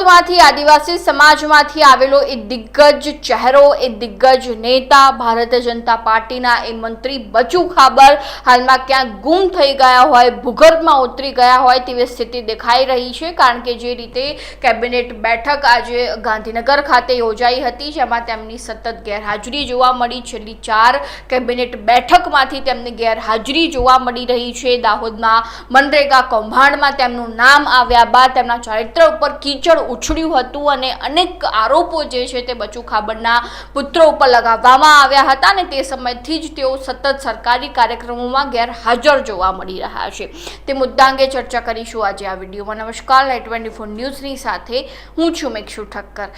દાહોદમાંથી આદિવાસી સમાજમાંથી આવેલો એ દિગ્ગજ ચહેરો, એ દિગ્ગજ નેતા, ભારતીય જનતા પાર્ટીના એ મંત્રી બચુ ખાબર હાલમાં ક્યાંક ગુમ થઈ ગયા હોય, ભૂગર્ભમાં ઉતરી ગયા હોય તેવી સ્થિતિ દેખાઈ રહી છે. કારણ કે જે રીતે કેબિનેટ બેઠક આજે ગાંધીનગર ખાતે યોજાઈ હતી, જેમાં તેમની સતત ગેરહાજરી જોવા મળી. છેલ્લી ચાર કેબિનેટ બેઠકમાંથી તેમની ગેરહાજરી જોવા મળી રહી છે. દાહોદમાં મનરેગા કૌભાંડમાં તેમનું નામ આવ્યા બાદ તેમના ચારિત્ર ઉપર કીચડ ઉછળ્યું હતું અને અનેક આરોપો જે છે તે બચુ ખાબડના પુત્રો ઉપર લગાવવામાં આવ્યા હતા અને તે સમયથી જ તેઓ સતત સરકારી કાર્યક્રમોમાં ગેરહાજર જોવા મળી રહ્યા છે. તે મુદ્દા અંગે ચર્ચા કરીશું આજે આ વિડીયોમાં. નમસ્કાર. લાઈટ ટ્વેન્ટી ફોર ન્યૂઝની સાથે હું છું મેક્ષુ ઠક્કર.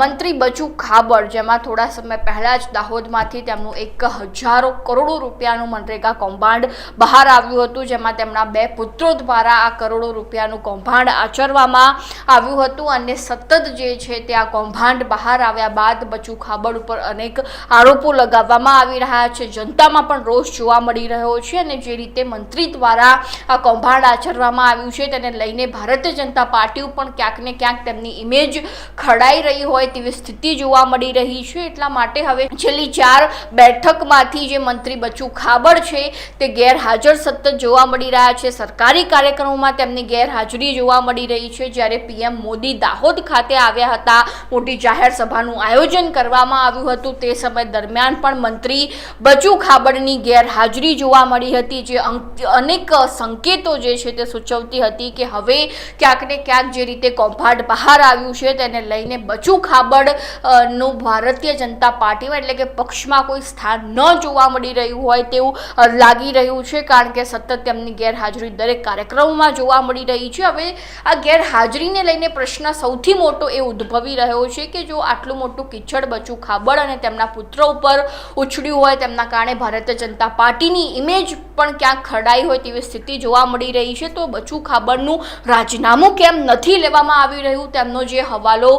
મંત્રી બચુ ખાબડ, જેમાં થોડા સમય પહેલાં જ દાહોદમાંથી તેમનું એક હજારો કરોડો રૂપિયાનું મનરેગા કૌભાંડ બહાર આવ્યું હતું, જેમાં તેમના બે પુત્રો દ્વારા આ કરોડો રૂપિયાનું કૌભાંડ આચરવામાં આવ્યું હતું. અને સતત જે છે તે આ કૌભાંડ બહાર આવ્યા બાદ બચુ ખાબડ ઉપર અનેક આરોપો લગાવવામાં આવી રહ્યા છે. જનતામાં પણ રોષ જોવા મળી રહ્યો છે અને જે રીતે મંત્રી દ્વારા આ કૌભાંડ આચરવામાં આવ્યું છે તેને લઈને ભારતીય જનતા પાર્ટી પણ ક્યાંક ને ક્યાંક તેમની ઇમેજ ખડાઈ રહી હોય તેવી સ્થિતિ જોવા મળી રહી છે. એટલા માટે હવે છેલ્લી ચાર બેઠકમાંથી જે મંત્રી બચુ ખાબડ છે તે ગેરહાજર સતત જોવા મળી રહ્યા છે. સરકારી કાર્યક્રમોમાં તેમની ગેરહાજરી જોવા મળી રહી છે. જ્યારે પીએમ મોદી દાહોદ ખાતે આવ્યા હતા. મોટી જાહેર સભાનું આયોજન કરવામાં આવ્યું હતું. તે સમય દરમિયાન પણ મંત્રી બચુ ખાબડની ગેરહાજરી જોવા મળી હતી, જે અનેક સંકેતો જે છે તે સૂચવતી હતી કે હવે ક્યાંક ને ક્યાંક જે રીતે કૌભાંડ બહાર આવ્યું છે, તેને લઈને બચુ ખાબડનું ભારતીય જનતા પાર્ટીમાં એટલે કે પક્ષમાં કોઈ સ્થાન ન જોવા મળી રહ્યું હોય તેવું લાગી રહ્યું છે, કારણ કે સતત તેમની ગેરહાજરી દરેક કાર્યક્રમોમાં જોવા મળી રહી છે. હવે આ ગેરહાજરીને લઈને પ્રશ્ન સૌથી મોટો એ ઉદ્ભવી રહ્યો છે કે જો આટલું મોટું કિચડ બચું ખાબડ અને તેમના પુત્ર ઉપર ઉછળ્યું હોય, તેમના કારણે ભારતીય જનતા પાર્ટીની ઇમેજ પણ ક્યાંક ખડાઈ હોય તેવી સ્થિતિ જોવા મળી રહી છે. તો બચુ ખાબડનું રાજીનામું કેમ નથી લેવામાં આવી રહ્યું? તેમનો જે હવાલો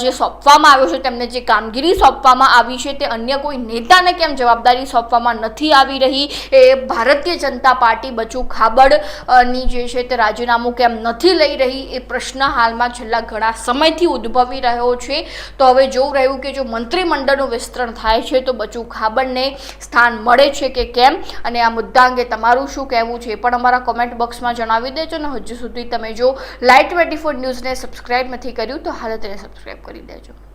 જે સોંપવામાં આવ્યો છે, તેમને જે કામગીરી સોંપવામાં આવી છે, તે અન્ય કોઈ નેતાને કેમ જવાબદારી સોંપવામાં નથી આવી રહી? એ ભારતીય જનતા પાર્ટી બચુ ખાબડની જે છે તે રાજીનામું કેમ નથી લઈ રહી? એ પ્રશ્ન હાલમાં છેલ્લા ઘણા સમયથી ઉદ્ભવી રહ્યો છે. તો હવે જોવું રહ્યું કે જો મંત્રીમંડળનું વિસ્તરણ થાય છે, તો બચુ ખાબડને સ્થાન મળે છે કે કેમ? અને આ મુદ્દા અંગે તમારું શું કહેવું છે એ પણ અમારા કોમેન્ટ બોક્સમાં જણાવી દેજો. અને હજુ સુધી તમે જો લાઈટ ટ્વેન્ટી ફોર ન્યૂઝને સબસ્ક્રાઇબ નથી કર્યું, તો હાલ તેને સબસ્ક્રાઇબ કરી દેજો.